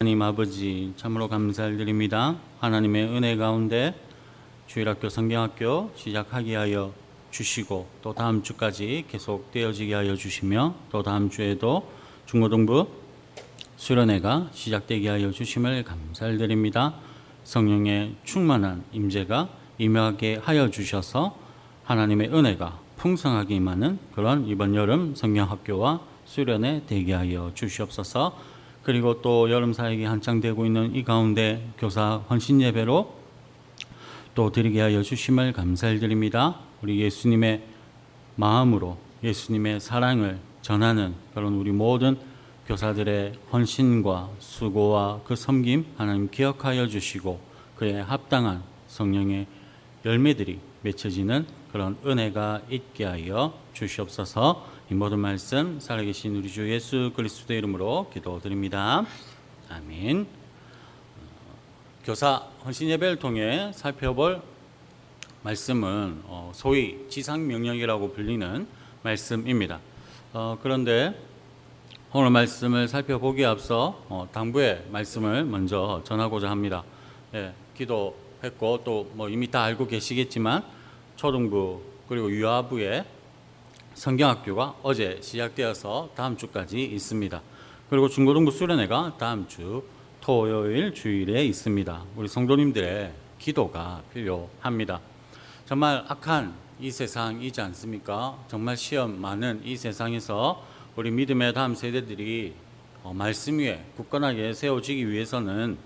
하나님 아버지 참으로 감사를 드립니다. 하나님의 은혜 가운데 주일학교 성경학교 시작하게 하여 주시고 또 다음 주까지 계속 되어지게 하여 주시며 또 다음 주에도 중고등부 수련회가 시작되게 하여 주심을 감사를 드립니다. 성령의 충만한 임재가 임하게 하여 주셔서 하나님의 은혜가 풍성하게 임하는 그런 이번 여름 성경학교와 수련회 되게 하여 주시옵소서. 그리고 또 여름 사역이 한창 되고 있는 이 가운데 교사 헌신 예배로 또 드리게 하여 주심을 감사를 드립니다. 우리 예수님의 마음으로 예수님의 사랑을 전하는 그런 우리 모든 교사들의 헌신과 수고와 그 섬김 하나님 기억하여 주시고 그에 합당한 성령의 열매들이 맺혀지는 그런 은혜가 있게 하여 주시옵소서. 이 모든 말씀 살아계신 우리 주 예수 그리스도의 이름으로 기도드립니다. 아멘. 교사 헌신 예배를 통해 살펴볼 말씀은 어, 소위 지상 명령이라고 불리는 말씀입니다. 어, 그런데 오늘 말씀을 살펴보기에 앞서 어, 당부의 말씀을 먼저 전하고자 합니다. 예, 기도했고 또 뭐 이미 다 알고 계시겠지만 초등부 그리고 유아부의 성경학교가 어제 시작되어서 다음 주까지 있습니다. 그리고 중고등부 수련회가 다음 주 토요일 주일에 있습니다. 우리 성도님들의 기도가 필요합니다. 정말 악한 이 세상이지 않습니까? 정말 시험 많은 이 세상에서 우리 믿음의 다음 세대들이 어, 말씀 위에 굳건하게 세워지기 위해서는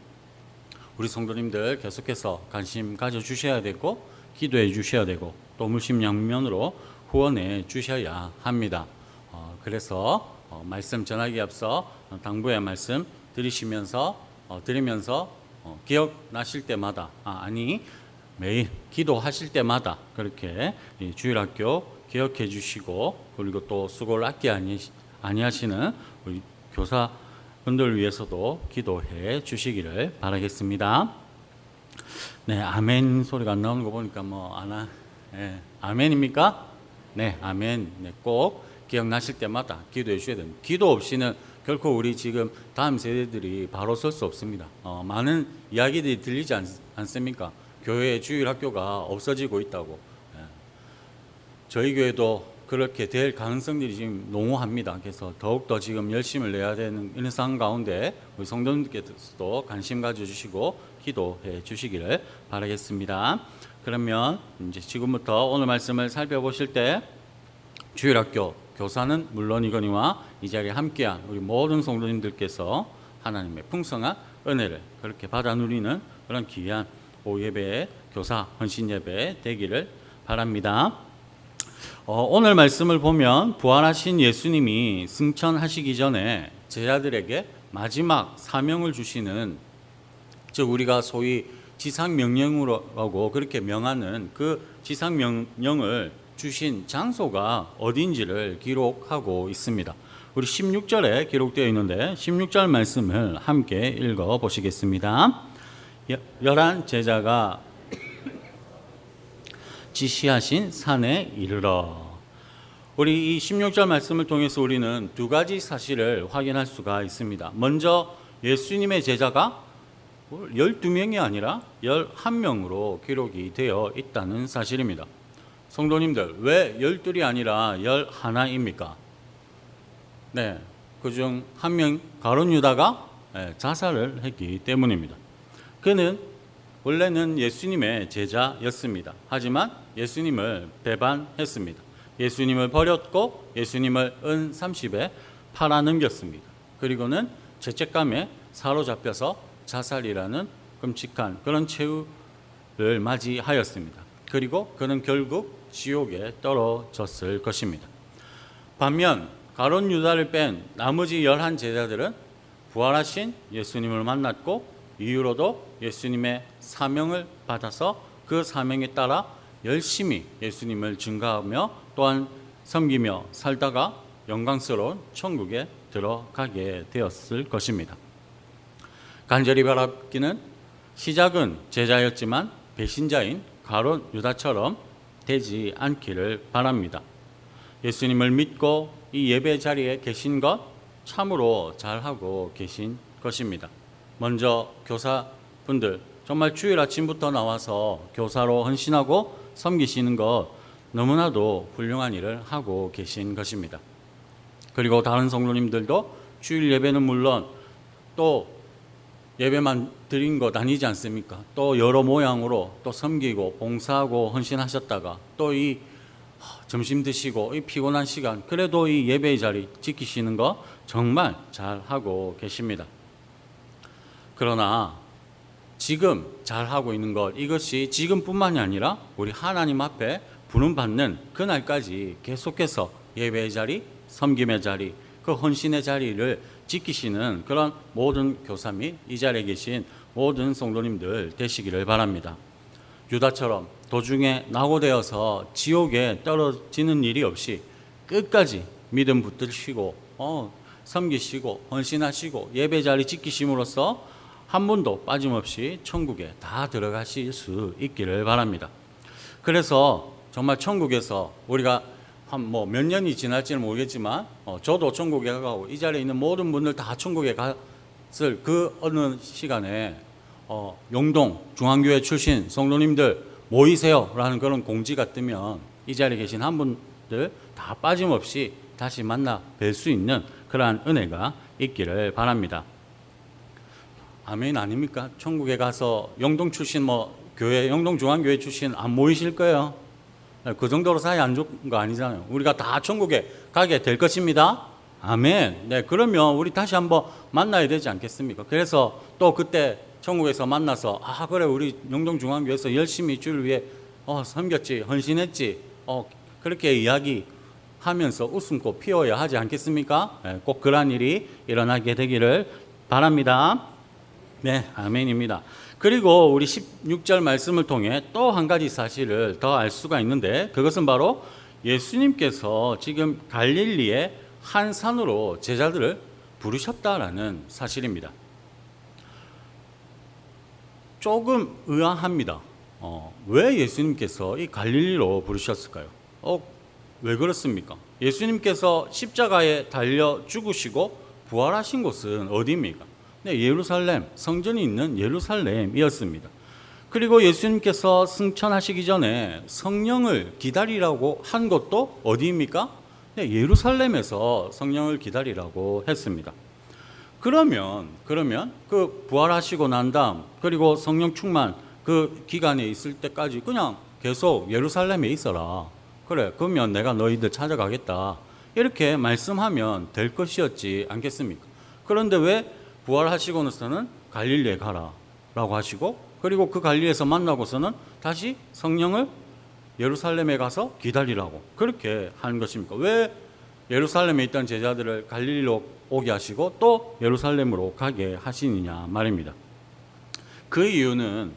우리 성도님들 계속해서 관심 가져 주셔야 되고 기도해 주셔야 되고 또 물심양면으로 후원해 주셔야 합니다. 어, 그래서 어, 말씀 전하기 앞서 어, 당부의 말씀 들으시면서 어, 들으면서 어, 기억나실 때마다 아, 아니 매일 기도하실 때마다 그렇게 이 주일학교 기억해 주시고 그리고 또 수고를 아끼 아니, 아니하시는 우리 교사분들 위해서도 기도해 주시기를 바라겠습니다. 네, 아멘 소리가 안 나오는 거 보니까 뭐 아나 예, 아멘입니까? 네, 아멘. 네, 꼭 기억나실 때마다 기도해 주셔야 됩니다. 기도 없이는 결코 우리 지금 다음 세대들이 바로 설 수 없습니다. 어, 많은 이야기들이 들리지 않, 않습니까? 교회 주일 학교가 없어지고 있다고. 예. 저희 교회도 그렇게 될 가능성들이 지금 농후합니다. 그래서 더욱더 지금 열심을 내야 되는 이런 상황 가운데 우리 성도님께서도 관심 가져주시고 기도해 주시기를 바라겠습니다. 그러면 이제 지금부터 오늘 말씀을 살펴보실 때 주일학교 교사는 물론이거니와 이 자리에 함께한 우리 모든 성도님들께서 하나님의 풍성한 은혜를 그렇게 받아 누리는 그런 귀한 오예배 교사 헌신 예배 되기를 바랍니다. 어, 오늘 말씀을 보면 부활하신 예수님이 승천하시기 전에 제자들에게 마지막 사명을 주시는 즉 우리가 소위 지상 명령으로 그렇게 명하는 그 지상 명령을 주신 장소가 어딘지를 기록하고 있습니다. 우리 16절에 기록되어 있는데 16절 말씀을 함께 읽어 보시겠습니다. 여- 열한 제자가 지시하신 산에 이르러 우리 이 16절 말씀을 통해서 우리는 두 가지 사실을 확인할 수가 있습니다. 먼저 예수님의 제자가 12명이 아니라 11명으로 기록이 되어 있다는 사실입니다. 성도님들, 왜 12이 아니라 11입니까? 네, 그중 한 명 가론 유다가 예, 자살을 했기 때문입니다. 그는 원래는 예수님의 제자였습니다. 하지만 예수님을 배반했습니다. 예수님을 버렸고 예수님을 은 30에 팔아넘겼습니다. 그리고는 죄책감에 사로잡혀서 자살이라는 끔찍한 그런 최후를 맞이하였습니다. 그리고 그는 결국 지옥에 떨어졌을 것입니다. 반면 가론 유다를 뺀 나머지 열한 제자들은 부활하신 예수님을 만났고 이후로도 예수님의 사명을 받아서 그 사명에 따라 열심히 예수님을 증가하며 또한 섬기며 살다가 영광스러운 천국에 들어가게 되었을 것입니다. 간절히 바랍기는 시작은 제자였지만 배신자인 가론 유다처럼 되지 않기를 바랍니다. 예수님을 믿고 이 예배 자리에 계신 것 참으로 잘하고 계신 것입니다. 먼저 교사분들 정말 주일 아침부터 나와서 교사로 헌신하고 섬기시는 것 너무나도 훌륭한 일을 하고 계신 것입니다. 그리고 다른 성도님들도 주일 예배는 물론 또 예배만 드린 것 아니지 않습니까? 또 여러 모양으로 또 섬기고 봉사하고 헌신하셨다가 또 이 점심 드시고 이 피곤한 시간 그래도 이 예배의 자리 지키시는 거 정말 잘 하고 계십니다. 그러나 지금 잘 하고 있는 것 이것이 지금뿐만이 아니라 우리 하나님 앞에 부름 받는 그날까지 계속해서 예배의 자리, 섬김의 자리, 그 헌신의 자리를 지키시는 그런 모든 교사 및 이 자리에 계신 모든 성도님들 되시기를 바랍니다. 유다처럼 도중에 낙오되어서 지옥에 떨어지는 일이 없이 끝까지 믿음 붙드시고 어, 섬기시고 헌신하시고 예배 자리 지키심으로써 한 분도 빠짐없이 천국에 다 들어가실 수 있기를 바랍니다. 그래서 정말 천국에서 우리가 한 뭐 몇 년이 지날지는 모르겠지만 어, 저도 천국에 가고 이 자리에 있는 모든 분들 다 천국에 갔을 그 어느 시간에 어, 용동 중앙교회 출신 성도님들 모이세요라는 그런 공지가 뜨면 이 자리에 계신 한 분들 다 빠짐없이 다시 만나 뵐 수 있는 그러한 은혜가 있기를 바랍니다. 아멘 아닙니까? 천국에 가서 영동 출신 뭐 교회 영동 중앙교회 출신 안 모이실 거예요. 그 정도로 사이 안 좋은 거 아니잖아요. 우리가 다 천국에 가게 될 것입니다. 아멘. 네, 그러면 우리 다시 한번 만나야 되지 않겠습니까? 그래서 또 그때 천국에서 만나서 아 그래 우리 영동 중앙교회에서 열심히 주를 위해 어, 섬겼지, 헌신했지, 어, 그렇게 이야기하면서 웃음꽃 피워야 하지 않겠습니까? 네, 꼭 그러한 일이 일어나게 되기를 바랍니다. 네, 아멘입니다. 그리고 우리 16절 말씀을 통해 또 한 가지 사실을 더 알 수가 있는데 그것은 바로 예수님께서 지금 갈릴리의 한 산으로 제자들을 부르셨다라는 사실입니다. 조금 의아합니다. 어, 왜 예수님께서 이 갈릴리로 부르셨을까요? 어, 왜 그렇습니까? 예수님께서 십자가에 달려 죽으시고 부활하신 곳은 어디입니까? 네, 예루살렘, 성전이 있는 예루살렘이었습니다. 그리고 예수님께서 승천하시기 전에 성령을 기다리라고 한 것도 어디입니까? 네, 예루살렘에서 성령을 기다리라고 했습니다. 그러면 그러면 그 부활하시고 난 다음 그리고 성령 충만 그 기간에 있을 때까지 그냥 계속 예루살렘에 있어라. 그래, 그러면 내가 너희들 찾아가겠다. 이렇게 말씀하면 될 것이었지 않겠습니까? 그런데 왜 부활하시고 나서는 갈릴리에 가라라고 하시고 그리고 그 갈릴리에서 만나고서는 다시 성령을 예루살렘에 가서 기다리라고 그렇게 하는 것입니까? 왜 예루살렘에 있던 제자들을 갈릴리로 오게 하시고 또 예루살렘으로 가게 하시느냐 말입니다. 그 이유는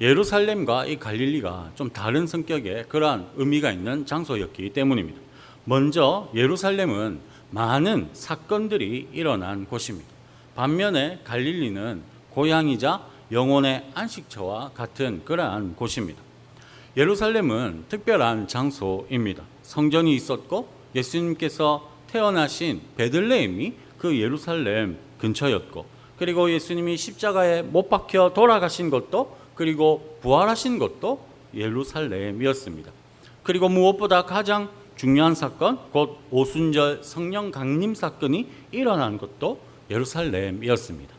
예루살렘과 이 갈릴리가 좀 다른 성격의 그러한 의미가 있는 장소였기 때문입니다. 먼저 예루살렘은 많은 사건들이 일어난 곳입니다. 반면에 갈릴리는 고향이자 영혼의 안식처와 같은 그러한 곳입니다. 예루살렘은 특별한 장소입니다. 성전이 있었고 예수님께서 태어나신 베들레헴이 그 예루살렘 근처였고 그리고 예수님이 십자가에 못 박혀 돌아가신 것도 그리고 부활하신 것도 예루살렘이었습니다. 그리고 무엇보다 가장 중요한 사건 곧 오순절 성령 강림 사건이 일어난 것도 예루살렘이었습니다.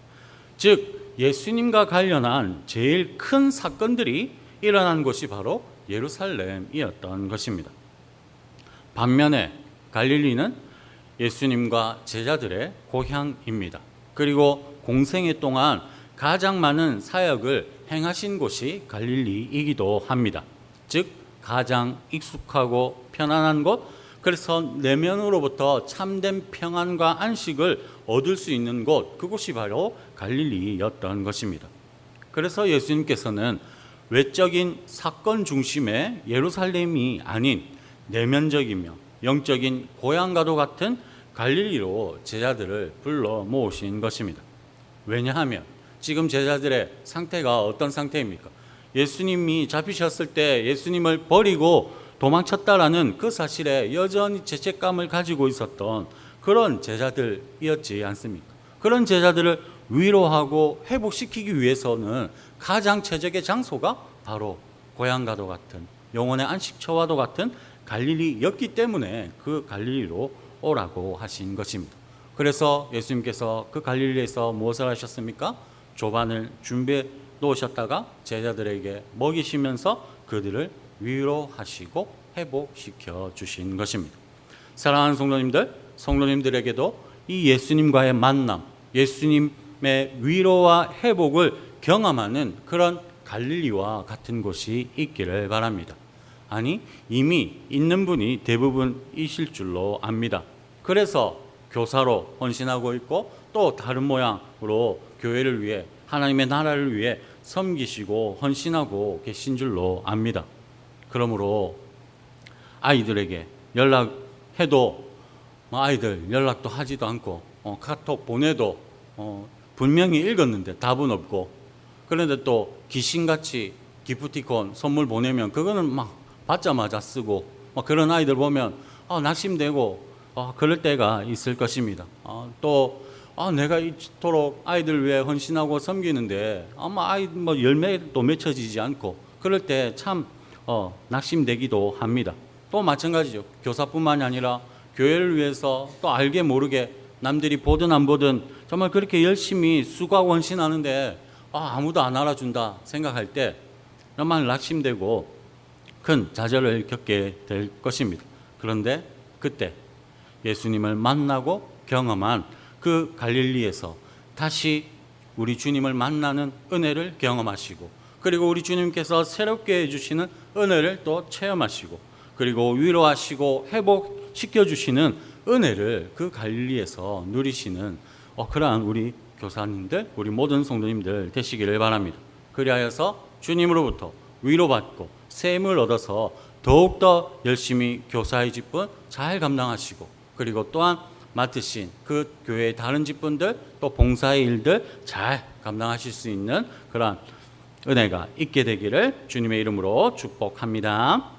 즉 예수님과 관련한 제일 큰 사건들이 일어난 곳이 바로 예루살렘이었던 것입니다. 반면에 갈릴리는 예수님과 제자들의 고향입니다. 그리고 공생애 동안 가장 많은 사역을 행하신 곳이 갈릴리이기도 합니다. 즉 가장 익숙하고 편안한 곳, 그래서 내면으로부터 참된 평안과 안식을 얻을 수 있는 곳, 그곳이 바로 갈릴리였던 것입니다. 그래서 예수님께서는 외적인 사건 중심의 예루살렘이 아닌 내면적이며 영적인 고향과도 같은 갈릴리로 제자들을 불러 모으신 것입니다. 왜냐하면 지금 제자들의 상태가 어떤 상태입니까? 예수님이 잡히셨을 때 예수님을 버리고 도망쳤다라는 그 사실에 여전히 죄책감을 가지고 있었던 그런 제자들이었지 않습니까? 그런 제자들을 위로하고 회복시키기 위해서는 가장 최적의 장소가 바로 고향과도 같은 영혼의 안식처와도 같은 갈릴리였기 때문에 그 갈릴리로 오라고 하신 것입니다. 그래서 예수님께서 그 갈릴리에서 무엇을 하셨습니까? 조반을 준비해 놓으셨다가 제자들에게 먹이시면서 그들을 위로하시고 회복시켜 주신 것입니다. 사랑하는 성도님들, 성도님들에게도 이 예수님과의 만남, 예수님의 위로와 회복을 경험하는 그런 갈릴리와 같은 곳이 있기를 바랍니다. 아니, 이미 있는 분이 대부분이실 줄로 압니다. 그래서 교사로 헌신하고 있고 또 다른 모양으로 교회를 위해 하나님의 나라를 위해 섬기시고 헌신하고 계신 줄로 압니다. 그러므로 아이들에게 연락해도 뭐 아이들 연락도 하지도 않고 어, 카톡 보내도 어, 분명히 읽었는데 답은 없고 그런데 또 귀신같이 기프티콘 선물 보내면 그거는 막 받자마자 쓰고 막 그런 아이들 보면 아, 낙심되고 아, 그럴 때가 있을 것입니다. 아, 또 아, 내가 이토록 아이들 위해 헌신하고 섬기는데 아마 아이 뭐 열매도 맺혀지지 않고 그럴 때 참 어, 낙심되기도 합니다. 또 마찬가지죠. 교사뿐만이 아니라 교회를 위해서 또 알게 모르게 남들이 보든 안 보든 정말 그렇게 열심히 수고하고 헌신하는데 아, 아무도 안 알아준다 생각할 때 정말 낙심되고 큰 좌절을 겪게 될 것입니다. 그런데 그때 예수님을 만나고 경험한 그 갈릴리에서 다시 우리 주님을 만나는 은혜를 경험하시고 그리고 우리 주님께서 새롭게 해주시는 은혜를 또 체험하시고 그리고 위로하시고 회복시켜 주시는 은혜를 그 갈릴리에서 누리시는 어, 그러한 우리 교사님들, 우리 모든 성도님들 되시기를 바랍니다. 그리하여서 주님으로부터 위로받고 샘을 얻어서 더욱더 열심히 교사의 직분 잘 감당하시고 그리고 또한 맡으신 그 교회의 다른 직분들 또 봉사의 일들 잘 감당하실 수 있는 그러한 은혜가 있게 되기를 주님의 이름으로 축복합니다.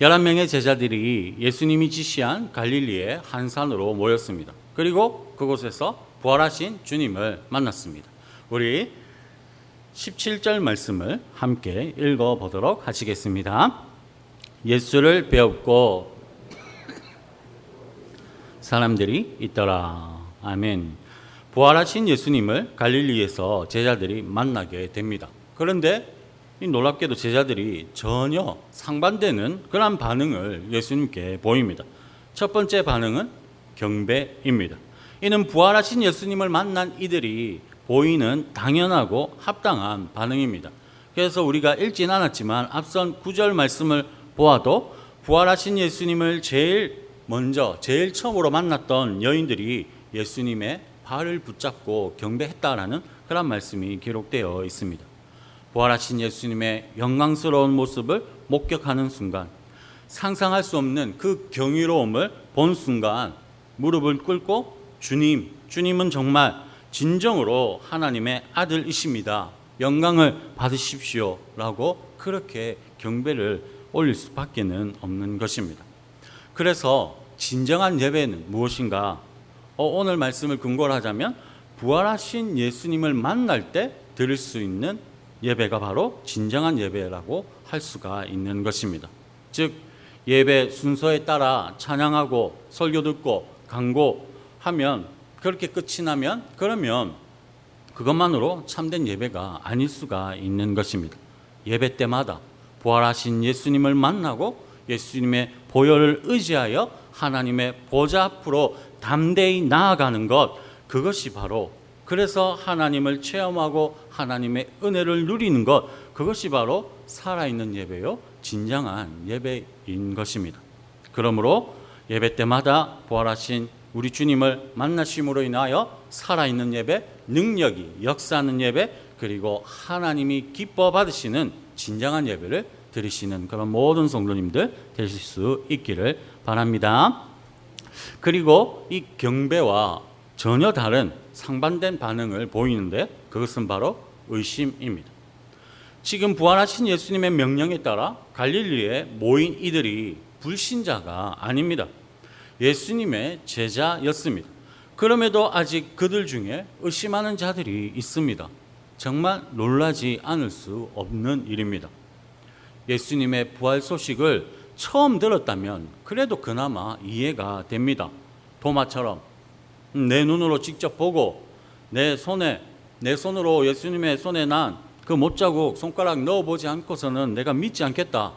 11명의 제자들이 예수님이 지시한 갈릴리의 한 산으로 모였습니다. 그리고 그곳에서 부활하신 주님을 만났습니다. 우리 17절 말씀을 함께 읽어 보도록 하시겠습니다. 예수를 배웠고 사람들이 있더라. 아멘. 부활하신 예수님을 갈릴리에서 제자들이 만나게 됩니다. 그런데 이 놀랍게도 제자들이 전혀 상반되는 그런 반응을 예수님께 보입니다. 첫 번째 반응은 경배입니다. 이는 부활하신 예수님을 만난 이들이 보이는 당연하고 합당한 반응입니다. 그래서 우리가 읽진 않았지만 앞선 구절 말씀을 보아도 부활하신 예수님을 제일 먼저 제일 처음으로 만났던 여인들이 예수님의 발을 붙잡고 경배했다라는 그런 말씀이 기록되어 있습니다. 부활하신 예수님의 영광스러운 모습을 목격하는 순간 상상할 수 없는 그 경이로움을 본 순간 무릎을 꿇고 주님, 주님은 정말 진정으로 하나님의 아들이십니다. 영광을 받으십시오 라고 그렇게 경배를 올릴 수밖에는 없는 것입니다. 그래서 진정한 예배는 무엇인가? 어, 오늘 말씀을 근거로 하자면 부활하신 예수님을 만날 때 드릴 수 있는 예배가 바로 진정한 예배라고 할 수가 있는 것입니다. 즉 예배 순서에 따라 찬양하고 설교 듣고 강고하면 그렇게 끝이 나면 그러면 그것만으로 참된 예배가 아닐 수가 있는 것입니다. 예배 때마다 부활하신 예수님을 만나고 예수님의 보혈을 의지하여 하나님의 보좌 앞으로 담대히 나아가는 것 그것이 바로 그래서 하나님을 체험하고 하나님의 은혜를 누리는 것 그것이 바로 살아있는 예배요 진정한 예배인 것입니다. 그러므로 예배 때마다 부활하신 우리 주님을 만나심으로 인하여 살아있는 예배, 능력이 역사하는 예배, 그리고 하나님이 기뻐 받으시는 진정한 예배를 드리시는 그런 모든 성도님들 되실 수 있기를 바랍니다. 그리고 이 경배와 전혀 다른 상반된 반응을 보이는데 그것은 바로 의심입니다. 지금 부활하신 예수님의 명령에 따라 갈릴리에 모인 이들이 불신자가 아닙니다. 예수님의 제자였습니다. 그럼에도 아직 그들 중에 의심하는 자들이 있습니다. 정말 놀라지 않을 수 없는 일입니다. 예수님의 부활 소식을 처음 들었다면 그래도 그나마 이해가 됩니다. 도마처럼 내 눈으로 직접 보고 내 손에 내 손으로 예수님의 손에 난 그 못자국 손가락 넣어보지 않고서는 내가 믿지 않겠다.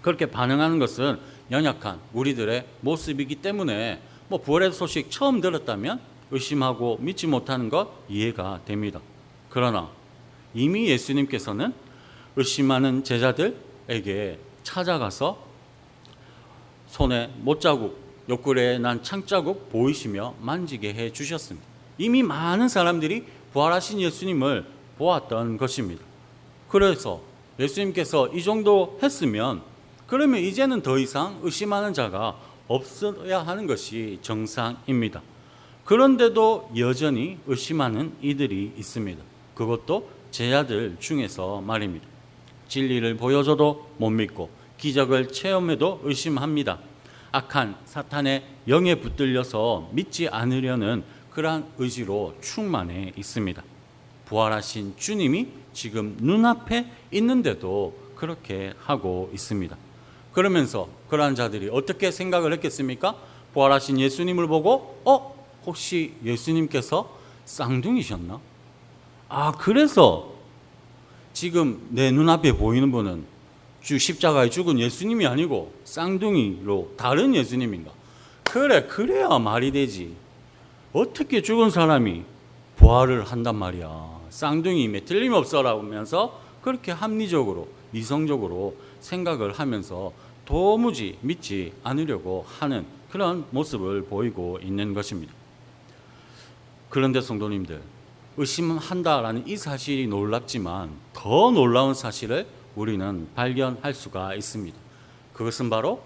그렇게 반응하는 것은 연약한 우리들의 모습이기 때문에 뭐 부활의 소식 처음 들었다면 의심하고 믿지 못하는 것 이해가 됩니다. 그러나 이미 예수님께서는 의심하는 제자들에게 찾아가서 손에 못자국, 옆구리에 난 창자국 보이시며 만지게 해 주셨습니다. 이미 많은 사람들이 부활하신 예수님을 보았던 것입니다. 그래서 예수님께서 이 정도 했으면 그러면 이제는 더 이상 의심하는 자가 없어야 하는 것이 정상입니다. 그런데도 여전히 의심하는 이들이 있습니다. 그것도 제자들 중에서 말입니다. 진리를 보여줘도 못 믿고 기적을 체험해도 의심합니다. 악한 사탄의 영에 붙들려서 믿지 않으려는 그러한 의지로 충만해 있습니다. 부활하신 주님이 지금 눈앞에 있는데도 그렇게 하고 있습니다. 그러면서 그러한 자들이 어떻게 생각을 했겠습니까? 부활하신 예수님을 보고 어 혹시 예수님께서 쌍둥이셨나? 아 그래서 지금 내 눈앞에 보이는 분은 주 십자가에 죽은 예수님이 아니고 쌍둥이로 다른 예수님인가? 그래 그래야 말이 되지. 어떻게 죽은 사람이 부활을 한단 말이야. 쌍둥이임에 틀림없어라고 하면서 그렇게 합리적으로 이성적으로 생각을 하면서 도무지 믿지 않으려고 하는 그런 모습을 보이고 있는 것입니다. 그런데 성도님들 의심한다라는 이 사실이 놀랍지만 더 놀라운 사실을 우리는 발견할 수가 있습니다. 그것은 바로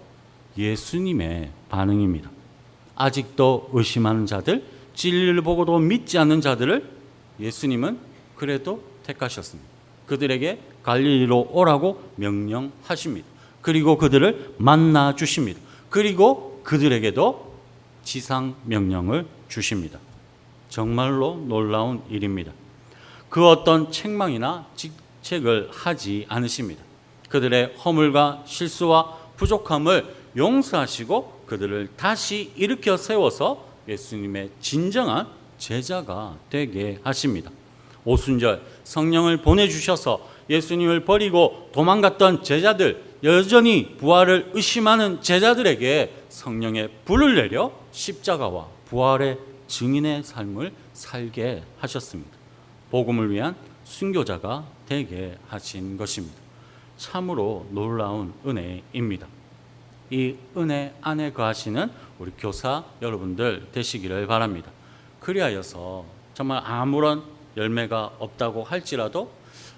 예수님의 반응입니다. 아직도 의심하는 자들, 진리를 보고도 믿지 않는 자들을 예수님은 그래도 택하셨습니다. 그들에게 갈릴리로 오라고 명령하십니다. 그리고 그들을 만나 주십니다. 그리고 그들에게도 지상 명령을 주십니다. 정말로 놀라운 일입니다. 그 어떤 책망이나 직책을 하지 않으십니다. 그들의 허물과 실수와 부족함을 용서하시고 그들을 다시 일으켜 세워서 예수님의 진정한 제자가 되게 하십니다. 오순절 성령을 보내주셔서 예수님을 버리고 도망갔던 제자들, 여전히 부활을 의심하는 제자들에게 성령의 불을 내려 십자가와 부활의 증인의 삶을 살게 하셨습니다. 복음을 위한 순교자가 되게 하신 것입니다. 참으로 놀라운 은혜입니다. 이 은혜 안에 거하시는 우리 교사 여러분들 되시기를 바랍니다. 그리하여서 정말 아무런 열매가 없다고 할지라도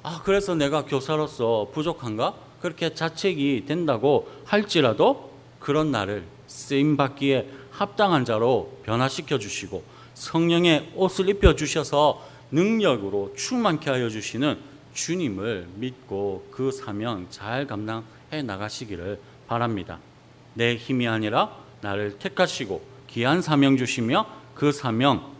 아 그래서 내가 교사로서 부족한가 그렇게 자책이 된다고 할지라도 그런 나를 쓰임 받기에 합당한 자로 변화시켜 주시고 성령의 옷을 입혀 주셔서 능력으로 충만케 하여 주시는 주님을 믿고 그 사명 잘 감당해 나가시기를 바랍니다. 내 힘이 아니라 나를 택하시고 귀한 사명 주시며 그 사명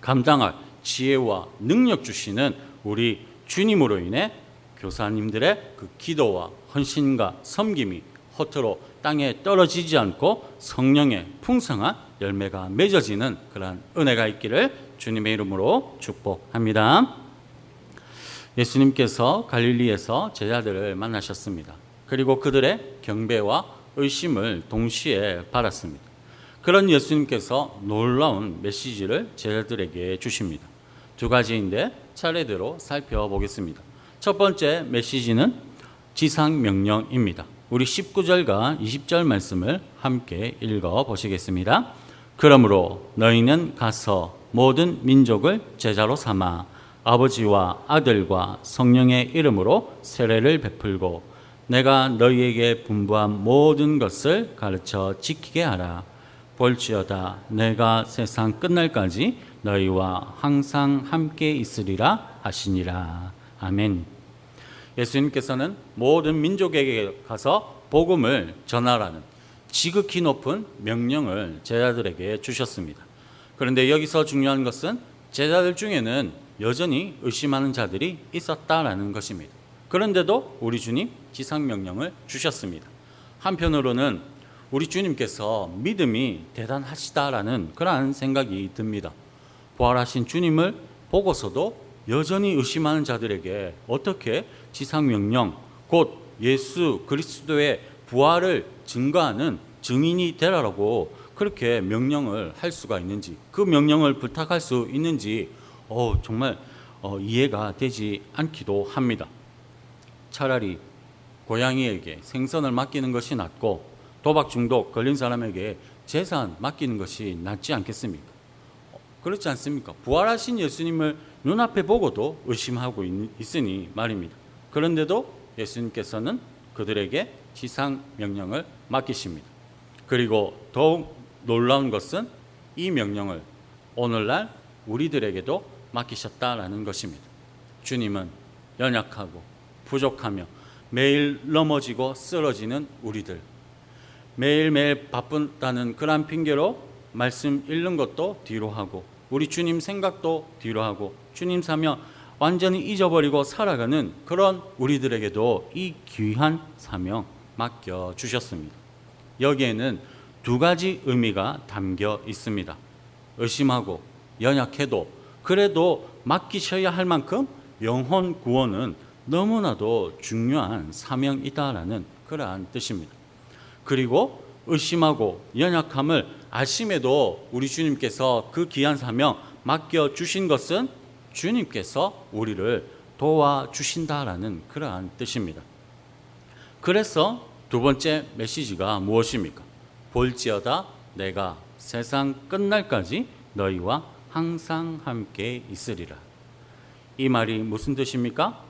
감당할 지혜와 능력 주시는 우리 주님으로 인해 교사님들의 그 기도와 헌신과 섬김이 허투루 땅에 떨어지지 않고 성령의 풍성한 열매가 맺어지는 그러한 은혜가 있기를 주님의 이름으로 축복합니다. 예수님께서 갈릴리에서 제자들을 만나셨습니다. 그리고 그들의 경배와 의심을 동시에 받았습니다. 그런 예수님께서 놀라운 메시지를 제자들에게 주십니다. 두 가지인데 차례대로 살펴보겠습니다. 첫 번째 메시지는 지상 명령입니다. 우리 19절과 20절 말씀을 함께 읽어 보시겠습니다. 그러므로 너희는 가서 모든 민족을 제자로 삼아 아버지와 아들과 성령의 이름으로 세례를 베풀고 내가 너희에게 분부한 모든 것을 가르쳐 지키게 하라. 볼지어다 내가 세상 끝날까지 너희와 항상 함께 있으리라 하시니라. 아멘. 예수님께서는 모든 민족에게 가서 복음을 전하라는 지극히 높은 명령을 제자들에게 주셨습니다. 그런데 여기서 중요한 것은 제자들 중에는 여전히 의심하는 자들이 있었다라는 것입니다. 그런데도 우리 주님 지상 명령을 주셨습니다. 한편으로는 우리 주님께서 믿음이 대단하시다라는 그러한 생각이 듭니다. 부활하신 주님을 보고서도 여전히 의심하는 자들에게 어떻게 지상 명령 곧 예수 그리스도의 부활을 증거하는 증인이 되라라고 그렇게 명령을 할 수가 있는지 그 명령을 부탁할 수 있는지 어, 정말 어, 이해가 되지 않기도 합니다. 차라리 고양이에게 생선을 맡기는 것이 낫고 도박 중독 걸린 사람에게 재산 맡기는 것이 낫지 않겠습니까? 어, 그렇지 않습니까? 부활하신 예수님을 눈앞에 보고도 의심하고 있, 있으니 말입니다. 그런데도 예수님께서는 그들에게 지상 명령을 맡기십니다. 그리고 더욱 놀라운 것은 이 명령을 오늘날 우리들에게도 맡기셨다라는 것입니다. 주님은 연약하고 부족하며 매일 넘어지고 쓰러지는 우리들 매일매일 바쁘다는 그러한 핑계로 말씀 읽는 것도 뒤로 하고 우리 주님 생각도 뒤로 하고 주님 사명 완전히 잊어버리고 살아가는 그런 우리들에게도 이 귀한 사명 맡겨 주셨습니다. 여기에는 두 가지 의미가 담겨 있습니다. 의심하고 연약해도 그래도 맡기셔야 할 만큼 영혼 구원은 너무나도 중요한 사명이다라는 그러한 뜻입니다. 그리고 의심하고 연약함을 아심에도 우리 주님께서 그 귀한 사명 맡겨 주신 것은 주님께서 우리를 도와 주신다라는 그러한 뜻입니다. 그래서 두 번째 메시지가 무엇입니까? 볼지어다 내가 세상 끝날까지 너희와 항상 함께 있으리라. 이 말이 무슨 뜻입니까?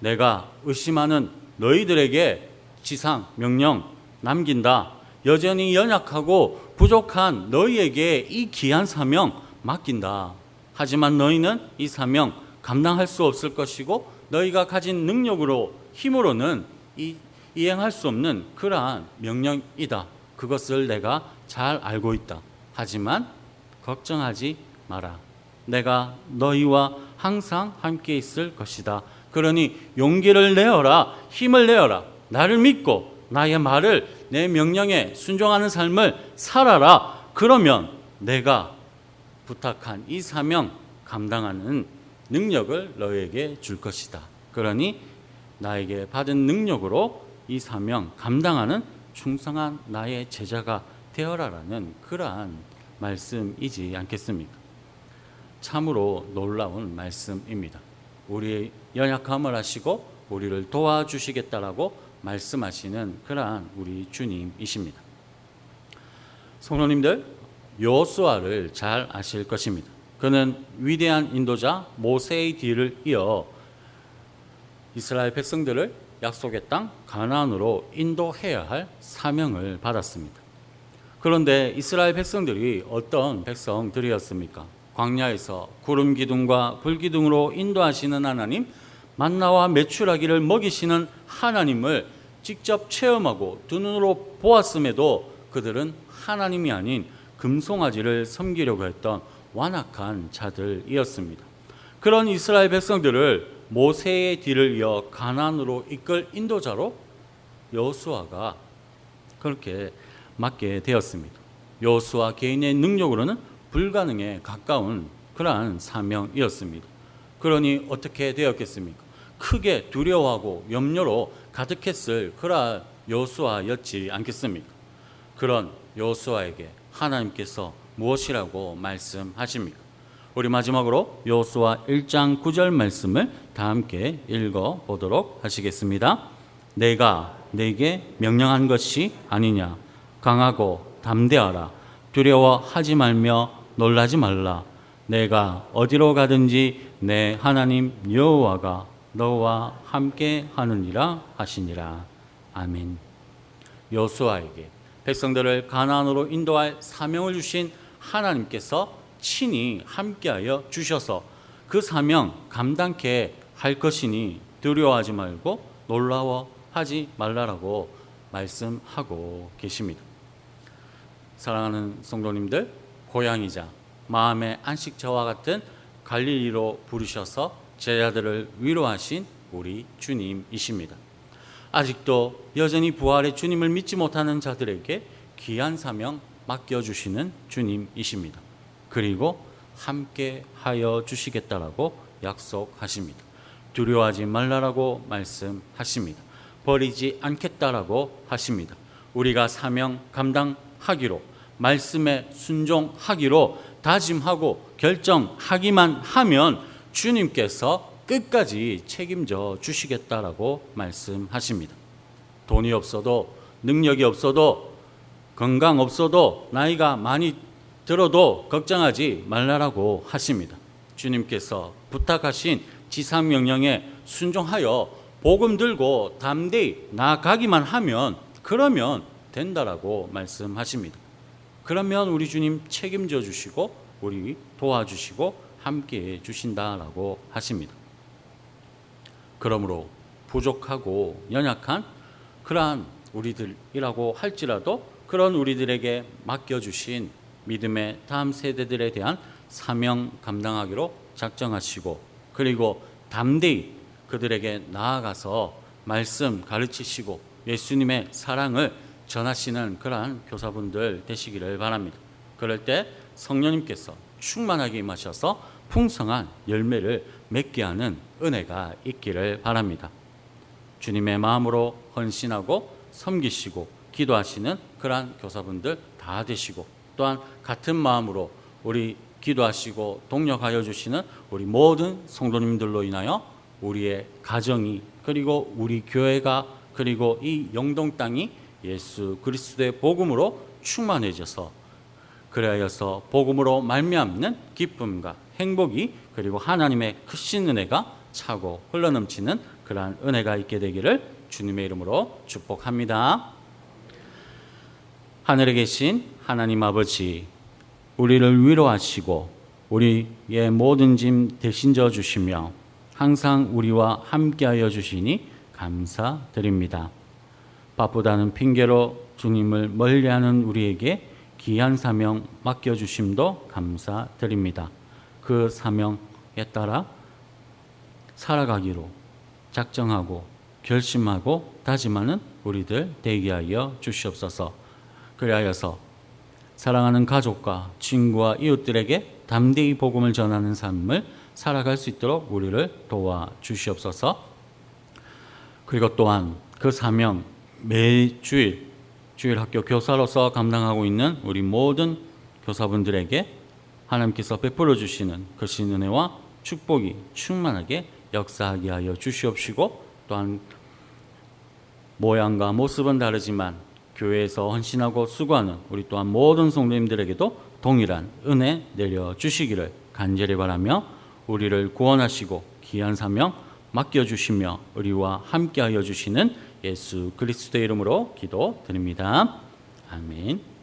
내가 의심하는 너희들에게 지상 명령 남긴다. 여전히 연약하고 부족한 너희에게 이 귀한 사명 맡긴다. 하지만 너희는 이 사명 감당할 수 없을 것이고 너희가 가진 능력으로 힘으로는 이, 이행할 수 없는 그러한 명령이다. 그것을 내가 잘 알고 있다. 하지만 걱정하지 마라. 내가 너희와 항상 함께 있을 것이다. 그러니 용기를 내어라. 힘을 내어라. 나를 믿고 나의 말을 내 명령에 순종하는 삶을 살아라. 그러면 내가 부탁한 이 사명 감당하는 능력을 너에게 줄 것이다. 그러니 나에게 받은 능력으로 이 사명 감당하는 충성한 나의 제자가 되어라라는 그러한 말씀이지 않겠습니까? 참으로 놀라운 말씀입니다. 우리의 연약함을 하시고 우리를 도와주시겠다라고 말씀하시는 그러한 우리 주님이십니다. 성도님들 요수아를 잘 아실 것입니다. 그는 위대한 인도자 모세의 뒤를 이어 이스라엘 백성들을 약속의 땅 가나안으로 인도해야 할 사명을 받았습니다. 그런데 이스라엘 백성들이 어떤 백성들이었습니까? 광야에서 구름 기둥과 불 기둥으로 인도하시는 하나님, 만나와 메추라기를 먹이시는 하나님을 직접 체험하고 두 눈으로 보았음에도 그들은 하나님이 아닌 금송아지를 섬기려고 했던 완악한 자들이었습니다. 그런 이스라엘 백성들을 모세의 뒤를 이어 가나안으로 이끌 인도자로 여호수아가 그렇게 맡게 되었습니다. 여호수아 개인의 능력으로는 불가능에 가까운 그러한 사명이었습니다. 그러니 어떻게 되었겠습니까? 크게 두려워하고 염려로 가득했을 그러한 여호수아였지 않겠습니까? 그런 여호수아에게 하나님께서 무엇이라고 말씀하십니까? 우리 마지막으로 여호수아 1장 9절 말씀을 다 함께 읽어 보도록 하시겠습니다. 내가 내게 명령한 것이 아니냐 강하고 담대하라 두려워하지 말며 놀라지 말라 내가 어디로 가든지 내 하나님 여호와가 너와 함께 하느니라 하시니라 아멘. 여호수아에게 백성들을 가나안으로 인도할 사명을 주신 하나님께서 친히 함께하여 주셔서 그 사명 감당케 할 것이니 두려워하지 말고 놀라워하지 말라라고 말씀하고 계십니다. 사랑하는 성도님들, 고향이자 마음의 안식처와 같은 갈릴리로 부르셔서 제자들을 위로하신 우리 주님이십니다. 아직도 여전히 부활의 주님을 믿지 못하는 자들에게 귀한 사명 맡겨주시는 주님이십니다. 그리고 함께 하여 주시겠다라고 약속하십니다. 두려워하지 말라라고 말씀하십니다. 버리지 않겠다라고 하십니다. 우리가 사명 감당하기로 말씀에 순종하기로 다짐하고 결정하기만 하면 주님께서 끝까지 책임져 주시겠다라고 말씀하십니다. 돈이 없어도 능력이 없어도 건강 없어도 나이가 많이 들어도 걱정하지 말라라고 하십니다. 주님께서 부탁하신 지상 명령에 순종하여 복음 들고 담대히 나아가기만 하면 그러면 된다라고 말씀하십니다. 그러면 우리 주님 책임져 주시고 우리 도와주시고 함께 해 주신다라고 하십니다. 그러므로 부족하고 연약한 그러한 우리들이라고 할지라도 그런 우리들에게 맡겨주신 믿음의 다음 세대들에 대한 사명 감당하기로 작정하시고 그리고 담대히 그들에게 나아가서 말씀 가르치시고 예수님의 사랑을 전하시는 그러한 교사분들 되시기를 바랍니다. 그럴 때 성령님께서 충만하게 임하셔서 풍성한 열매를 맺게 하는 은혜가 있기를 바랍니다. 주님의 마음으로 헌신하고 섬기시고 기도하시는 그러한 교사분들 다 되시고 또한 같은 마음으로 우리 기도하시고 동력하여 주시는 우리 모든 성도님들로 인하여 우리의 가정이 그리고 우리 교회가 그리고 이 영동 땅이 예수 그리스도의 복음으로 충만해져서 그래야여서 복음으로 말미암는 기쁨과 행복이 그리고 하나님의 크신 은혜가 차고 흘러넘치는 그러한 은혜가 있게 되기를 주님의 이름으로 축복합니다. 하늘에 계신 하나님 아버지 우리를 위로하시고 우리의 모든 짐 대신 져 주시며 항상 우리와 함께하여 주시니 감사드립니다. 바쁘다는 핑계로 주님을 멀리하는 우리에게 귀한 사명 맡겨 주심도 감사드립니다. 그 사명에 따라 살아가기로 작정하고 결심하고 다짐하는 우리들 되게 하여 주시옵소서. 그리하여서 사랑하는 가족과 친구와 이웃들에게 담대히 복음을 전하는 삶을 살아갈 수 있도록 우리를 도와 주시옵소서. 그리고 또한 그 사명 매주일 주일 학교 교사로서 감당하고 있는 우리 모든 교사분들에게 하나님께서 베풀어 주시는 그 신 은혜와 축복이 충만하게 역사하게 하여 주시옵시고 또한 모양과 모습은 다르지만 교회에서 헌신하고 수고하는 우리 또한 모든 성도님들에게도 동일한 은혜 내려 주시기를 간절히 바라며 우리를 구원하시고 귀한 사명 맡겨 주시며 우리와 함께하여 주시는 예수 그리스도의 이름으로 기도드립니다. 아멘.